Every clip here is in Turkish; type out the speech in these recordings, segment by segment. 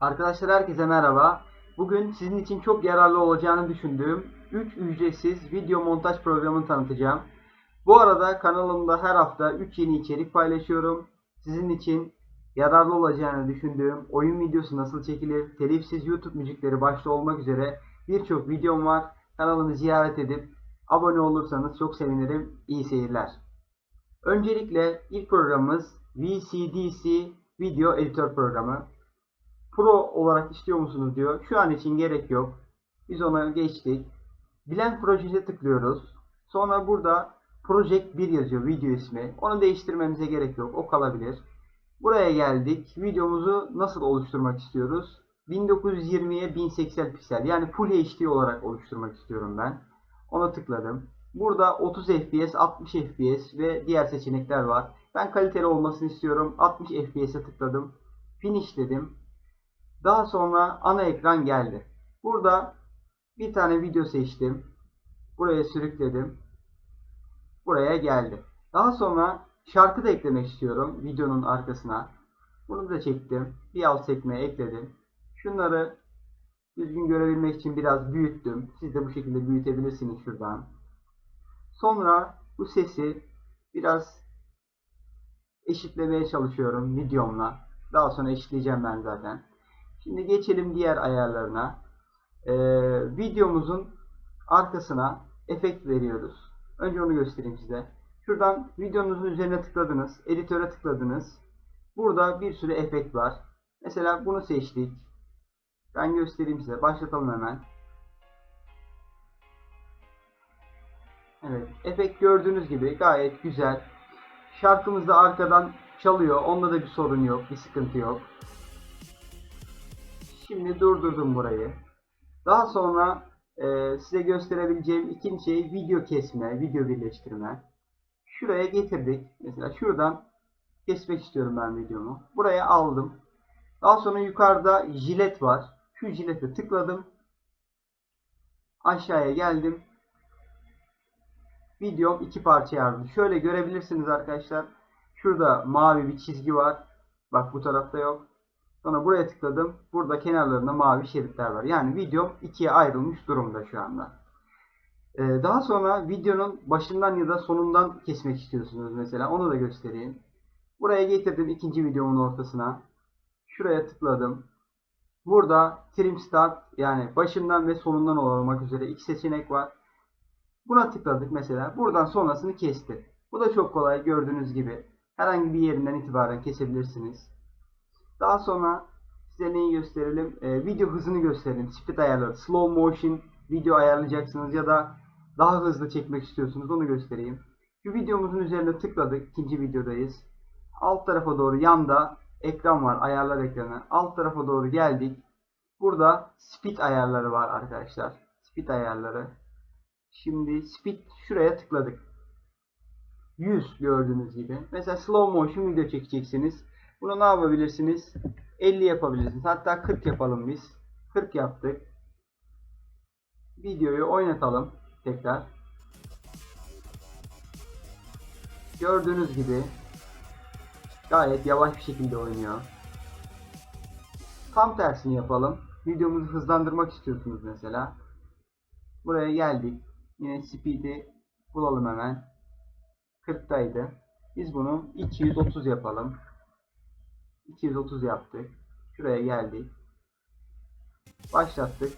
Arkadaşlar herkese merhaba. Bugün sizin için çok yararlı olacağını düşündüğüm 3 ücretsiz video montaj programını tanıtacağım. Bu arada kanalımda her hafta 3 yeni içerik paylaşıyorum. Sizin için yararlı olacağını düşündüğüm oyun videosu nasıl çekilir, telifsiz YouTube müzikleri başta olmak üzere birçok videom var. Kanalımı ziyaret edip abone olursanız çok sevinirim. İyi seyirler. Öncelikle ilk programımız VCDC Video Editör programı. Pro olarak istiyor musunuz diyor. Şu an için gerek yok. Biz ona geçtik. Blend Project'e tıklıyoruz. Sonra burada Project 1 yazıyor video ismi. Onu değiştirmemize gerek yok. O kalabilir. Buraya geldik. Videomuzu nasıl oluşturmak istiyoruz? 1920'ye 1080 piksel yani Full HD olarak oluşturmak istiyorum ben. Ona tıkladım. Burada 30 FPS, 60 FPS ve diğer seçenekler var. Ben kaliteli olmasını istiyorum. 60 FPS'e tıkladım. Finish dedim. Daha sonra ana ekran geldi. Burada bir tane video seçtim. Buraya sürükledim. Buraya geldi. Daha sonra şarkı da eklemek istiyorum videonun arkasına. Bunu da çektim. Bir alt sekmeye ekledim. Şunları düzgün görebilmek için biraz büyüttüm. Siz de bu şekilde büyütebilirsiniz şuradan. Sonra bu sesi biraz eşitlemeye çalışıyorum videomla. Daha sonra eşitleyeceğim ben zaten. Şimdi geçelim diğer ayarlarına. Ee, videomuzun arkasına efekt veriyoruz. Önce onu göstereyim size. Şuradan videonuzun üzerine tıkladınız. Editöre tıkladınız. Burada bir sürü efekt var. Mesela bunu seçtik. Ben göstereyim size. Başlatalım hemen. Evet. Efekt gördüğünüz gibi gayet güzel. Şarkımız da arkadan çalıyor. Onda da bir sorun yok. Bir sıkıntı yok. Şimdi durdurdum burayı. Daha sonra e, size gösterebileceğim ikinci şey video kesme, video birleştirme. Şuraya getirdik. Mesela şuradan kesmek istiyorum ben videomu. Buraya aldım. Daha sonra yukarıda jilet var. Şu jilete tıkladım. Aşağıya geldim. Videom iki parçaya ayrıldı. Şöyle görebilirsiniz arkadaşlar. Şurada mavi bir çizgi var. Bak bu tarafta yok. Sonra buraya tıkladım. Burada kenarlarında mavi şeritler var. Yani videom ikiye ayrılmış durumda şu anda. Ee, daha sonra videonun başından ya da sonundan kesmek istiyorsunuz mesela. Onu da göstereyim. Buraya getirdim ikinci videomun ortasına. Şuraya tıkladım. Burada trim start yani başından ve sonundan olmak üzere iki seçenek var. Buna tıkladık mesela. Buradan sonrasını kesti. Bu da çok kolay gördüğünüz gibi. Herhangi bir yerinden itibaren kesebilirsiniz. Daha sonra size neyi gösterelim? Ee, video hızını gösterelim. Speed ayarları. Slow motion video ayarlayacaksınız ya da daha hızlı çekmek istiyorsunuz. Onu göstereyim. Şu videomuzun üzerine tıkladık. İkinci videodayız. Alt tarafa doğru yanda ekran var. Ayarlar ekranı. Alt tarafa doğru geldik. Burada speed ayarları var arkadaşlar. Speed ayarları. Şimdi speed şuraya tıkladık. 100 gördüğünüz gibi. Mesela slow motion video çekeceksiniz. Bunu ne yapabilirsiniz? 50 yapabilirsiniz. Hatta 40 yapalım biz. 40 yaptık. Videoyu oynatalım tekrar. Gördüğünüz gibi gayet yavaş bir şekilde oynuyor. Tam tersini yapalım. Videomuzu hızlandırmak istiyorsunuz mesela. Buraya geldik. Yine speed'i bulalım hemen. 40'taydı. Biz bunu 230 yapalım. 230 yaptık. Şuraya geldik. Başlattık.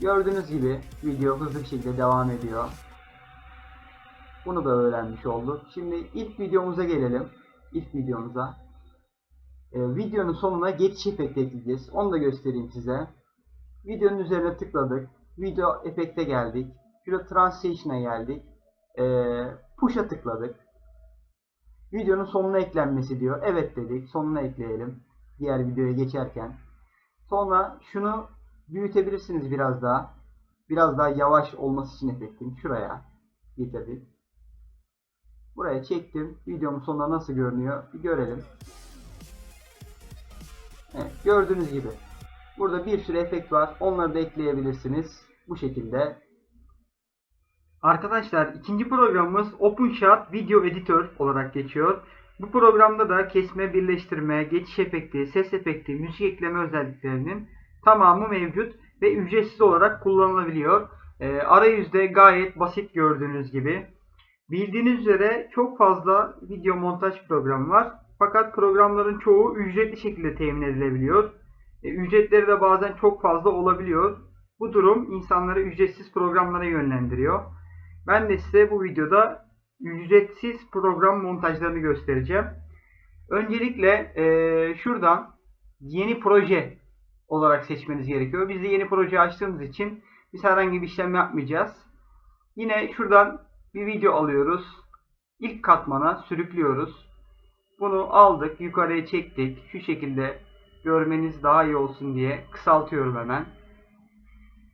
Gördüğünüz gibi video hızlı bir şekilde devam ediyor. Bunu da öğrenmiş olduk. Şimdi ilk videomuza gelelim. İlk videomuza. Ee, videonun sonuna geçiş efekti ekleyeceğiz. Onu da göstereyim size. Videonun üzerine tıkladık. Video efekte geldik. Şurada transition'a geldik. Ee, push'a tıkladık. Videonun sonuna eklenmesi diyor. Evet dedik. Sonuna ekleyelim. Diğer videoya geçerken. Sonra şunu büyütebilirsiniz biraz daha. Biraz daha yavaş olması için efektin. Şuraya getirdik. Buraya çektim. Videomun sonunda nasıl görünüyor bir görelim. Evet, gördüğünüz gibi. Burada bir sürü efekt var. Onları da ekleyebilirsiniz. Bu şekilde. Arkadaşlar ikinci programımız OpenShot Video Editor olarak geçiyor. Bu programda da kesme, birleştirme, geçiş efekti, ses efekti, müzik ekleme özelliklerinin tamamı mevcut ve ücretsiz olarak kullanılabiliyor. Ee, arayüzde gayet basit gördüğünüz gibi. Bildiğiniz üzere çok fazla video montaj programı var. Fakat programların çoğu ücretli şekilde temin edilebiliyor. E, ücretleri de bazen çok fazla olabiliyor. Bu durum insanları ücretsiz programlara yönlendiriyor. Ben de size bu videoda ücretsiz program montajlarını göstereceğim. Öncelikle e, şuradan yeni proje olarak seçmeniz gerekiyor. Biz de yeni proje açtığımız için biz herhangi bir işlem yapmayacağız. Yine şuradan bir video alıyoruz. İlk katmana sürüklüyoruz. Bunu aldık, yukarıya çektik. Şu şekilde görmeniz daha iyi olsun diye kısaltıyorum hemen.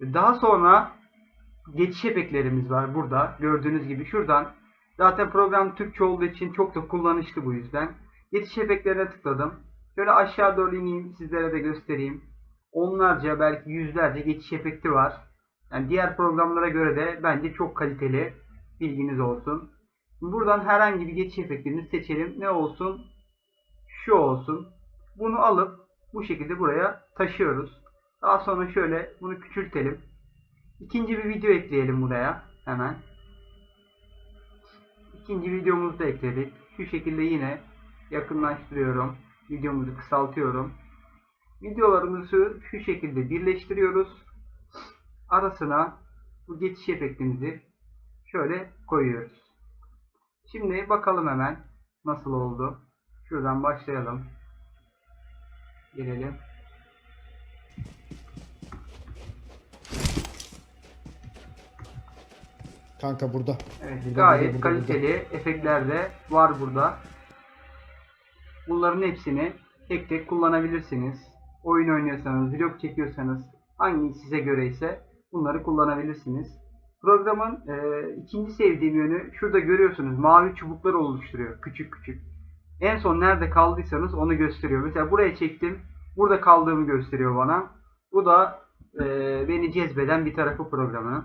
Daha sonra geçiş efektlerimiz var burada. Gördüğünüz gibi şuradan. Zaten program Türkçe olduğu için çok da kullanışlı bu yüzden. Geçiş efektlerine tıkladım. Şöyle aşağı doğru ineyim sizlere de göstereyim. Onlarca belki yüzlerce geçiş efekti var. Yani diğer programlara göre de bence çok kaliteli. Bilginiz olsun. Buradan herhangi bir geçiş efektini seçelim. Ne olsun? Şu olsun. Bunu alıp bu şekilde buraya taşıyoruz. Daha sonra şöyle bunu küçültelim. İkinci bir video ekleyelim buraya. Hemen. İkinci videomuzu da ekledik. Şu şekilde yine yakınlaştırıyorum. Videomuzu kısaltıyorum. Videolarımızı şu şekilde birleştiriyoruz. Arasına bu geçiş efektimizi şöyle koyuyoruz. Şimdi bakalım hemen nasıl oldu. Şuradan başlayalım. Girelim. Kanka burada. Evet, Burada, gayet burada, burada, kaliteli efektler de var burada. Bunların hepsini tek tek kullanabilirsiniz. Oyun oynuyorsanız, vlog çekiyorsanız hangi size göre ise bunları kullanabilirsiniz. Programın e, ikinci sevdiğim yönü şurada görüyorsunuz mavi çubuklar oluşturuyor küçük küçük. En son nerede kaldıysanız onu gösteriyor. Mesela buraya çektim. Burada kaldığımı gösteriyor bana. Bu da e, beni cezbeden bir tarafı programının.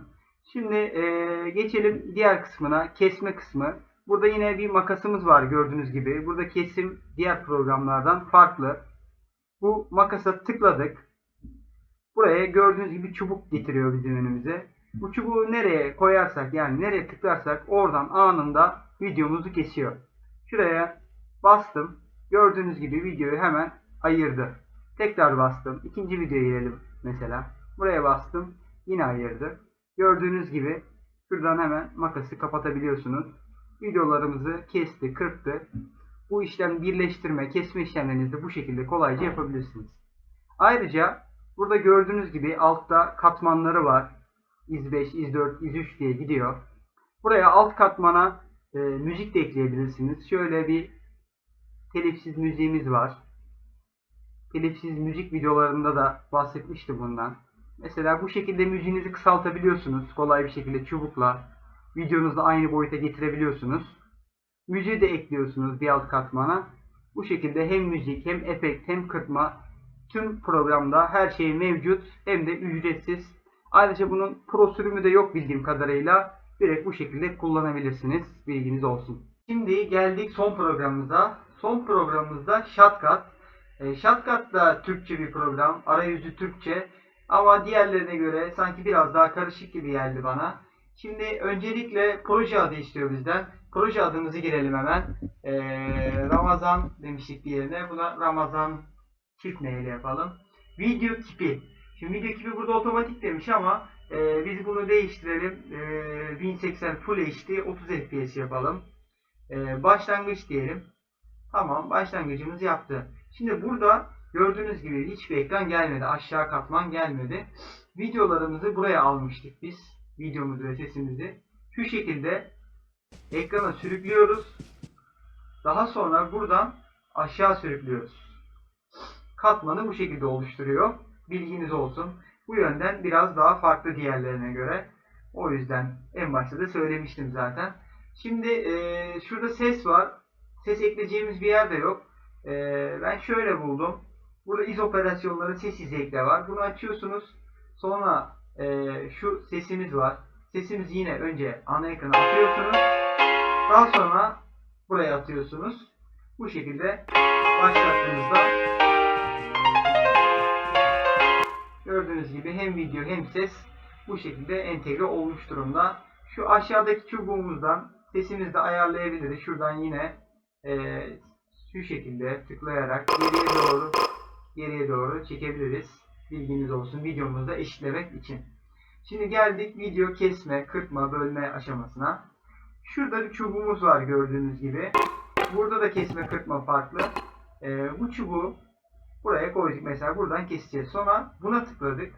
Şimdi e, geçelim diğer kısmına. Kesme kısmı. Burada yine bir makasımız var gördüğünüz gibi. Burada kesim diğer programlardan farklı. Bu makasa tıkladık. Buraya gördüğünüz gibi çubuk getiriyor bizim önümüze. Bu çubuğu nereye koyarsak yani nereye tıklarsak oradan anında videomuzu kesiyor. Şuraya bastım. Gördüğünüz gibi videoyu hemen ayırdı. Tekrar bastım. İkinci videoya girelim mesela. Buraya bastım. Yine ayırdı. Gördüğünüz gibi şuradan hemen makası kapatabiliyorsunuz. Videolarımızı kesti, kırptı. Bu işlem birleştirme, kesme işlemlerinizi bu şekilde kolayca yapabilirsiniz. Ayrıca burada gördüğünüz gibi altta katmanları var. İz 5, iz 4, iz 3 diye gidiyor. Buraya alt katmana e, müzik de ekleyebilirsiniz. Şöyle bir telifsiz müziğimiz var. Telifsiz müzik videolarında da bahsetmiştim bundan. Mesela bu şekilde müziğinizi kısaltabiliyorsunuz. Kolay bir şekilde çubukla. Videonuzla aynı boyuta getirebiliyorsunuz. Müziği de ekliyorsunuz bir alt katmana. Bu şekilde hem müzik hem efekt hem kırpma tüm programda her şey mevcut hem de ücretsiz. Ayrıca bunun pro sürümü de yok bildiğim kadarıyla. Direkt bu şekilde kullanabilirsiniz. Bilginiz olsun. Şimdi geldik son programımıza. Son programımızda Shotcut. E, Shotcut da Türkçe bir program. Arayüzü Türkçe. Ama diğerlerine göre sanki biraz daha karışık gibi geldi bana. Şimdi öncelikle proje adı istiyor bizden. Proje adımızı girelim hemen. Ee, Ramazan demiştik diğerine. Buna Ramazan çift neyle yapalım. Video kipi. Şimdi video kipi burada otomatik demiş ama e, biz bunu değiştirelim. E, 1080 Full HD 30 FPS yapalım. E, başlangıç diyelim. Tamam başlangıcımız yaptı. Şimdi burada gördüğünüz gibi hiçbir ekran gelmedi. Aşağı katman gelmedi. Videolarımızı buraya almıştık biz. Videomuzu ve sesimizi. Şu şekilde ekrana sürüklüyoruz. Daha sonra buradan aşağı sürüklüyoruz. Katmanı bu şekilde oluşturuyor. Bilginiz olsun. Bu yönden biraz daha farklı diğerlerine göre. O yüzden en başta da söylemiştim zaten. Şimdi e, şurada ses var. Ses ekleyeceğimiz bir yer de yok. E, ben şöyle buldum. Burada iz operasyonları ses izlekle var. Bunu açıyorsunuz. Sonra e, şu sesimiz var. Sesimizi yine önce ana ekrana atıyorsunuz. Daha sonra buraya atıyorsunuz. Bu şekilde başlattığımızda gördüğünüz gibi hem video hem ses bu şekilde entegre olmuş durumda. Şu aşağıdaki çubuğumuzdan sesimizi de ayarlayabiliriz. Şuradan yine eee, şu şekilde tıklayarak geriye doğru geriye doğru çekebiliriz. Bilginiz olsun videomuzda eşitlemek için. Şimdi geldik video kesme, kırpma, bölme aşamasına. Şurada bir çubuğumuz var gördüğünüz gibi. Burada da kesme, kırpma farklı. Ee, bu çubuğu buraya koyduk mesela buradan keseceğiz. Sonra buna tıkladık.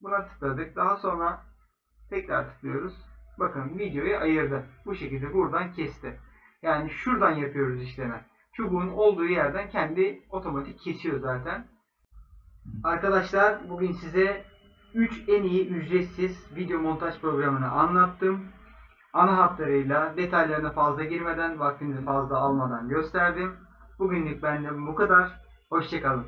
Buna tıkladık. Daha sonra tekrar tıklıyoruz. Bakın videoyu ayırdı. Bu şekilde buradan kesti. Yani şuradan yapıyoruz işlemi. Çubuğun olduğu yerden kendi otomatik kesiyor zaten. Arkadaşlar bugün size 3 en iyi ücretsiz video montaj programını anlattım. Ana hatlarıyla detaylarına fazla girmeden vaktinizi fazla almadan gösterdim. Bugünlük benden bu kadar. Hoşçakalın.